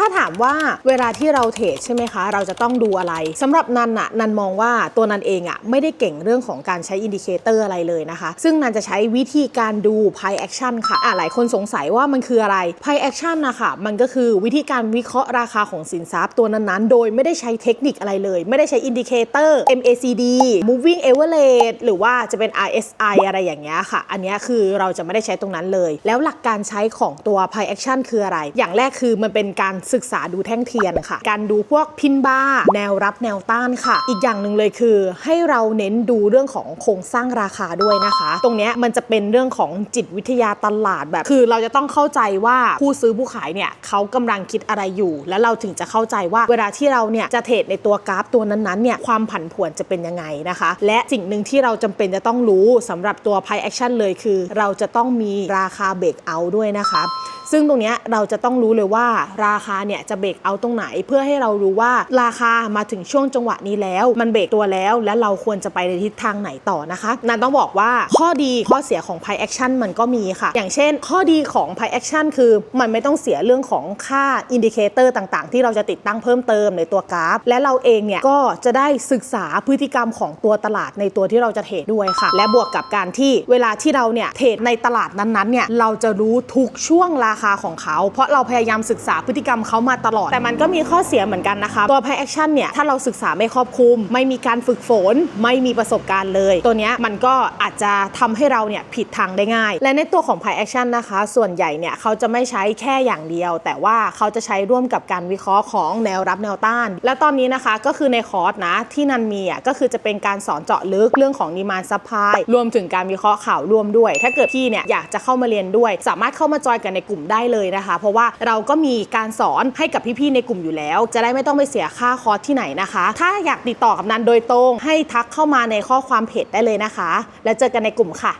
ถ้าถามว่าเวลาที่เราเทรดใช่ไหมคะ เราจะต้องดูอะไรสำหรับนันน่ะนันมองว่าตัวนันเองอะไม่ได้เก่งเรื่องของการใช้อินดิเคเตอร์อะไรเลยนะคะ ซึ่งนันจะใช้วิธีการดู Pi Action ค่ะอะหลายคนสงสัยว่ามันคืออะไร Pi Action นะคะมันก็คือวิธีการวิเคราะห์ราคาของสินทรัพย์ตัวนั้นๆ โดยไม่ได้ใช้เทคนิคอะไรเลย ไม่ได้ใช้อินดิเคเตอร์ MACD Moving Average หรือว่าจะเป็น RSI อะไรอย่างเงี้ยค่ะ อันเนี้ยคือเราจะไม่ได้ใช้ตรงนั้นเลย แล้วหลักการใช้ของตัว Pi Action คืออะไร อย่างแรกคือมันเป็นการศึกษาดูแท่งเทียนค่ะ การดูพวกพินบ้า แนวรับแนวต้านค่ะ อีกอย่างหนึ่งเลยคือ ให้เราเน้นดูเรื่องของโครงสร้างราคาด้วยนะคะ ตรงเนี้ยมันจะเป็นเรื่องของจิตวิทยาตลาดแบบ คือเราจะต้องเข้าใจว่าผู้ซื้อผู้ขายเนี่ยเขากำลังคิดอะไรอยู่ แล้วเราถึงจะเข้าใจว่าเวลาที่เราเนี่ยจะเทรดในตัวกราฟตัวนั้นๆเนี่ยความผันผวนจะเป็นยังไงนะคะ และสิ่งหนึ่งที่เราจำเป็นจะต้องรู้สำหรับตัว Pi Action เลยคือ เราจะต้องมีราคาเบรกเอาด้วยนะคะ ซึ่งตรงนี้เราจะต้องรู้เลยว่าราคาเนี่ยจะเบรกเอาตรงไหน เพื่อให้เรารู้ว่าราคามาถึงช่วงจังหวะนี้แล้ว มันเบรกตัวแล้ว และเราควรจะไปในทิศทางไหนต่อนะคะนันต้องบอกว่าข้อดีข้อเสียของ Pi Action มันก็มีค่ะ อย่างเช่น ข้อดีของ Pi Action คือมันไม่ต้องเสียเรื่องของค่าอินดิเคเตอร์ต่างๆ ที่เราจะติดตั้งเพิ่มเติมในตัวกราฟ และเราเองเนี่ยก็จะได้ศึกษาพฤติกรรมของตัวตลาดในตัวที่เราจะเทรดด้วยค่ะ และบวกกับการที่เวลาที่เราเนี่ยเทรดในตลาดนั้นๆเนี่ยเราจะรู้ทุกช่วงราคาของเขา เพราะเราพยายามศึกษาพฤติกรรมเขามาตลอด แต่มันก็มีข้อเสียเหมือนกันนะคะ ตัว Pi Action เนี่ย ถ้าเราศึกษาไม่ครอบคลุม ไม่มีการฝึกฝน ไม่มีประสบการณ์เลย ตัวเนี้ยมันก็อาจจะทำให้เราเนี่ยผิดทางได้ง่าย และในตัวของ Pi Action นะคะ ส่วนใหญ่เนี่ยเขาจะไม่ใช้แค่อย่างเดียว แต่ว่าเขาจะใช้ร่วมกับการวิเคราะห์ของแนวรับแนวต้าน และตอนนี้นะคะก็คือในคอร์สนะที่นันมีอะก็คือจะเป็นการสอนเจาะลึกเรื่องของดีมานซัพพลายรวมถึงการวิเคราะห์ข่าวร่วมด้วย ถ้าเกิดพี่เนี่ยอยากจะเข้ามาเรียนด้วย สามารถเข้ามาจอยกันในกลุ่มได้เลยนะคะ เพราะว่าเราก็มีการสอนให้กับพี่ๆในกลุ่มอยู่แล้ว จะได้ไม่ต้องไปเสียค่าคอร์สที่ไหนนะคะ ถ้าอยากติดต่อกับนันโดยตรงให้ทักเข้ามาในข้อความเพจได้เลยนะคะ แล้วเจอกันในกลุ่มค่ะ